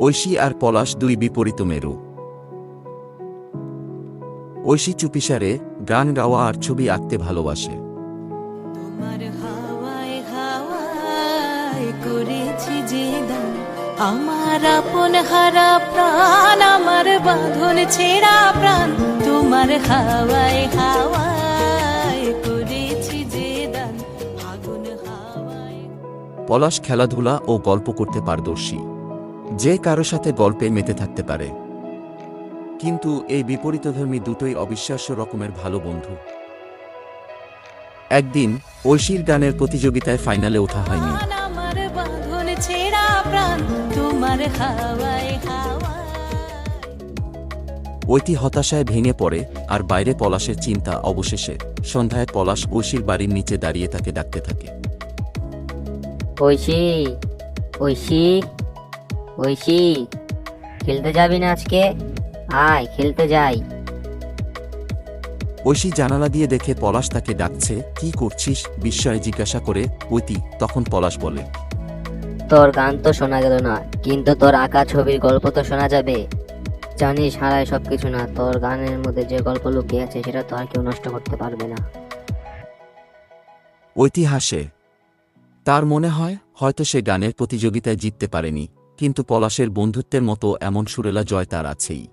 ঐশী আর পলাশ দুই বিপরীত মেরু। ঐশী চুপিসারে গান গাওয়া আর ছবি আঁকতে ভালোবাসে। আমার আপন হারা প্রাণ আমার বাঁধন ছেঁড়া প্রাণ তোমার হাওয়ায় হাওয়ায় করেছি যে দান আগুন হাওয়ায়। পলাশ খেলাধুলা ও গল্প করতে পারদর্শী। যে কারও সাথে গল্পে মেতে থাকতে পারে। কিন্তু এই বিপরীতধর্মী দুটোই অবিশ্বাস্য রকমের ভালো বন্ধু। একদিন ঐশীর গানের প্রতিযোগিতায় ফাইনালে ওঠা হয়নি। ঐটি হতাশায় ভেঙে পড়ে আর বাইরে পলাশের চিন্তা অবশেষে সন্ধ্যায় পলাশ ঐশীর বাড়ির নিচে দাঁড়িয়ে তাকে ডাকতে থাকে। ঐশী ঐশী। ঐশী খেলতে যাবি না আজকে? আয় খেলতে যাই। ঐশী জানালা দিয়ে দেখে পলাশ তাকে ডাকছে কি করছিস? বিস্ময়ে জিজ্ঞাসা করে ঐতি তখন পলাশ বলে তোর গান তো শোনা গেল না কিন্তু তোর আঁকা ছবির গল্প তো শোনা যাবে। জানিস হারায় সব কিছু না তোর গানের মধ্যে যে গল্প লুকিয়ে আছে সেটা তো আর কেউ নষ্ট করতে পারবে না। ঐতি হাসে তার মনে হয় হয়তো সে গানের প্রতিযোগিতায় জিততে পারেনি। কিন্তু পলাশের বন্ধুত্বের মতো এমন সুরেলা জয় তার আছেই।